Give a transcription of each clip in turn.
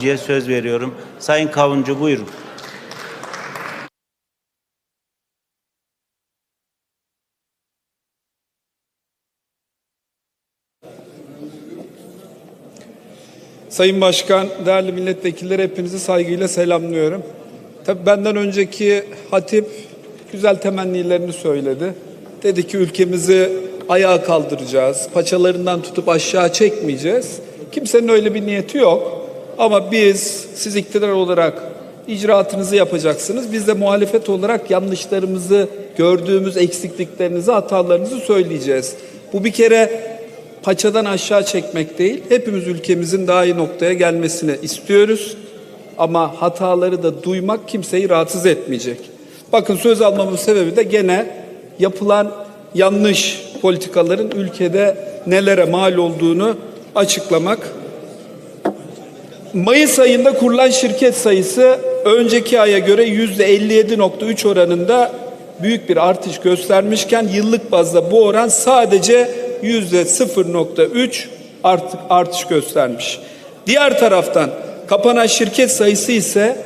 söz veriyorum. Sayın Kavuncu buyurun. Sayın Başkan, değerli milletvekilleri hepinizi saygıyla selamlıyorum. Tabii benden önceki hatip güzel temennilerini söyledi. Dedi ki ülkemizi ayağa kaldıracağız, paçalarından tutup aşağı çekmeyeceğiz. Kimsenin öyle bir niyeti yok. Ama biz, siz iktidar olarak icraatınızı yapacaksınız. Biz de muhalefet olarak yanlışlarımızı, gördüğümüz eksikliklerinizi, hatalarınızı söyleyeceğiz. Bu bir kere paçadan aşağı çekmek değil, hepimiz ülkemizin daha iyi noktaya gelmesini istiyoruz. Ama hataları da duymak kimseyi rahatsız etmeyecek. Bakın söz almamın sebebi de gene yapılan yanlış politikaların ülkede nelere mal olduğunu açıklamak. Mayıs ayında kurulan şirket sayısı önceki aya göre %57.3 oranında büyük bir artış göstermişken yıllık bazda bu oran sadece %0.3 artık artış göstermiş. Diğer taraftan kapanan şirket sayısı ise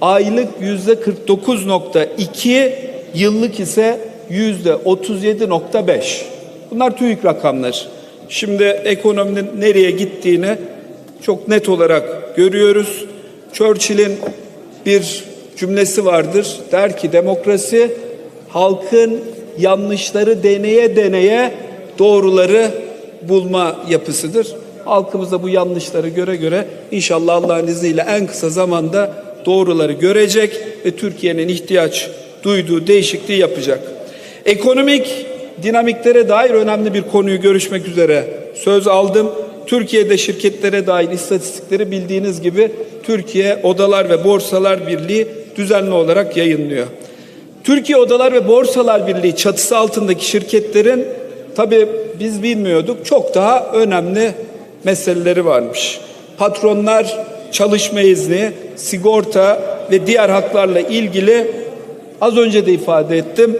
aylık %49.2, yıllık ise %37.5. Bunlar TÜİK rakamlar. Şimdi ekonominin nereye gittiğini çok net olarak görüyoruz. Churchill'in bir cümlesi vardır. Der ki demokrasi halkın yanlışları deneye deneye doğruları bulma yapısıdır. Halkımız da bu yanlışları göre göre inşallah Allah'ın izniyle en kısa zamanda doğruları görecek ve Türkiye'nin ihtiyaç duyduğu değişikliği yapacak. Ekonomik dinamiklere dair önemli bir konuyu görüşmek üzere söz aldım. Türkiye'de şirketlere dair istatistikleri bildiğiniz gibi Türkiye Odalar ve Borsalar Birliği düzenli olarak yayınlıyor. Türkiye Odalar ve Borsalar Birliği çatısı altındaki şirketlerin tabi biz bilmiyorduk çok daha önemli meseleleri varmış. Patronlar çalışma izni, sigorta ve diğer haklarla ilgili az önce de ifade ettim.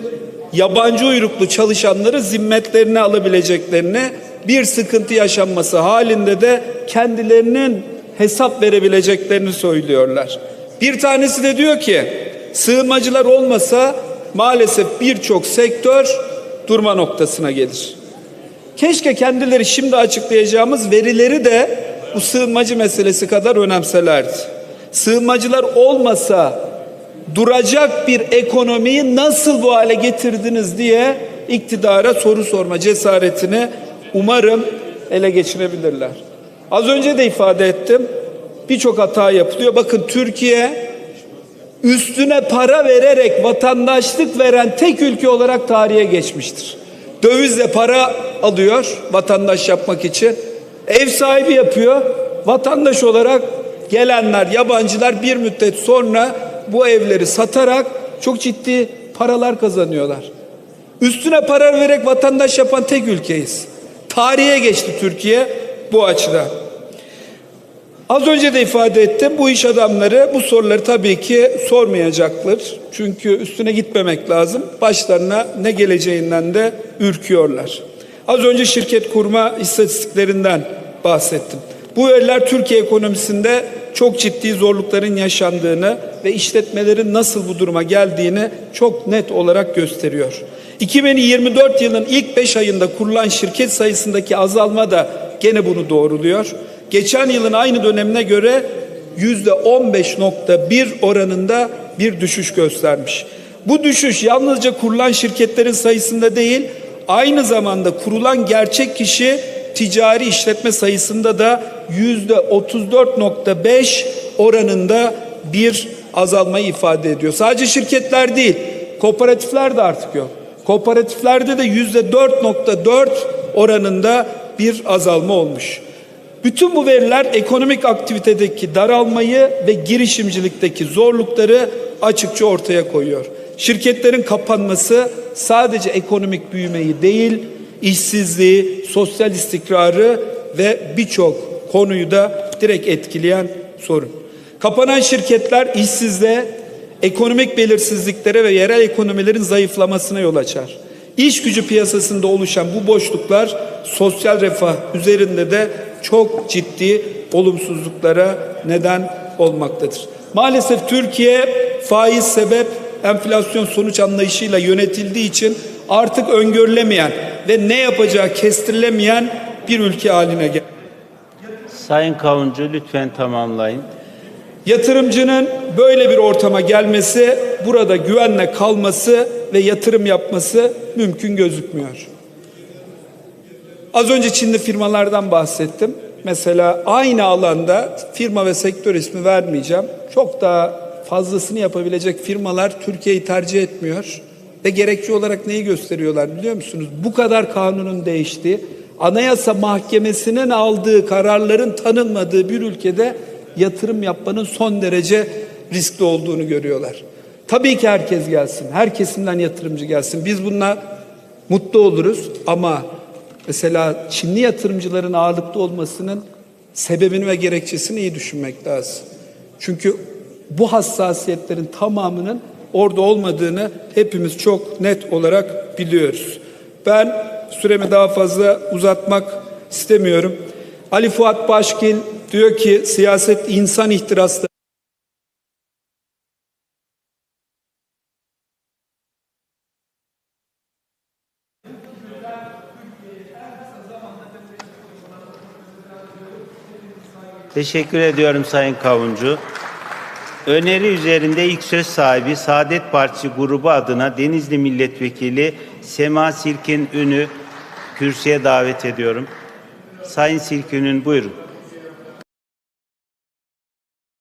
Yabancı uyruklu çalışanları zimmetlerine alabileceklerini bir sıkıntı yaşanması halinde de kendilerinin hesap verebileceklerini söylüyorlar. Bir tanesi de diyor ki sığınmacılar olmasa maalesef birçok sektör durma noktasına gelir. Keşke kendileri şimdi açıklayacağımız verileri de bu sığınmacı meselesi kadar önemselerdi. Sığınmacılar olmasa duracak bir ekonomiyi nasıl bu hale getirdiniz diye iktidara soru sorma cesaretini umarım ele geçirebilirler. Az önce de ifade ettim. Birçok hata yapılıyor. Bakın Türkiye üstüne para vererek vatandaşlık veren tek ülke olarak tarihe geçmiştir. Dövizle para alıyor vatandaş yapmak için. Ev sahibi yapıyor. Vatandaş olarak gelenler, yabancılar bir müddet sonra bu evleri satarak çok ciddi paralar kazanıyorlar. Üstüne para vererek vatandaş yapan tek ülkeyiz. Tarihe geçti Türkiye bu açıdan. Az önce de ifade ettim bu iş adamları bu soruları tabii ki sormayacaklar. Çünkü üstüne gitmemek lazım. Başlarına ne geleceğinden de ürküyorlar. Az önce şirket kurma istatistiklerinden bahsettim. Bu veriler Türkiye ekonomisinde çok ciddi zorlukların yaşandığını ve işletmelerin nasıl bu duruma geldiğini çok net olarak gösteriyor. 2024 yılının ilk 5 ayında kurulan şirket sayısındaki azalma da gene bunu doğruluyor. Geçen yılın aynı dönemine göre %15.1 oranında bir düşüş göstermiş. Bu düşüş yalnızca kurulan şirketlerin sayısında değil, aynı zamanda kurulan gerçek kişi ticari işletme sayısında da %34.5 oranında bir azalmayı ifade ediyor. Sadece şirketler değil, kooperatifler de artık yok. Kooperatiflerde de %4.4 oranında bir azalma olmuş. Bütün bu veriler ekonomik aktivitedeki daralmayı ve girişimcilikteki zorlukları açıkça ortaya koyuyor. Şirketlerin kapanması sadece ekonomik büyümeyi değil, işsizliği, sosyal istikrarı ve birçok konuyu da direkt etkileyen sorun. Kapanan şirketler işsizliğe, ekonomik belirsizliklere ve yerel ekonomilerin zayıflamasına yol açar. İş gücü piyasasında oluşan bu boşluklar sosyal refah üzerinde de çok ciddi olumsuzluklara neden olmaktadır. Maalesef Türkiye faiz sebep enflasyon sonuç anlayışıyla yönetildiği için artık öngörülemeyen ve ne yapacağı kestirilemeyen bir ülke haline geldi. Sayın Kavuncu lütfen tamamlayın. Yatırımcının böyle bir ortama gelmesi, burada güvenle kalması ve yatırım yapması mümkün gözükmüyor. Az önce Çinli firmalardan bahsettim. Mesela aynı alanda firma ve sektör ismi vermeyeceğim. Çok daha fazlasını yapabilecek firmalar Türkiye'yi tercih etmiyor. Ve gerekçe olarak neyi gösteriyorlar biliyor musunuz? Bu kadar kanunun değiştiği, Anayasa Mahkemesi'nin aldığı kararların tanınmadığı bir ülkede yatırım yapmanın son derece riskli olduğunu görüyorlar. Tabii ki herkes gelsin, her kesimden yatırımcı gelsin. Biz bununla mutlu oluruz ama mesela Çinli yatırımcıların ağırlıklı olmasının sebebini ve gerekçesini iyi düşünmek lazım. Çünkü bu hassasiyetlerin tamamının orada olmadığını hepimiz çok net olarak biliyoruz. Ben süremi daha fazla uzatmak istemiyorum. Ali Fuat Başkil diyor ki siyaset insan ihtirasları Teşekkür ediyorum Sayın Kavuncu. Öneri üzerinde ilk söz sahibi Saadet Partisi grubu adına Denizli Milletvekili Sema Sirkin Ünü kürsüye davet ediyorum. Sayın Sirkin Ün buyurun.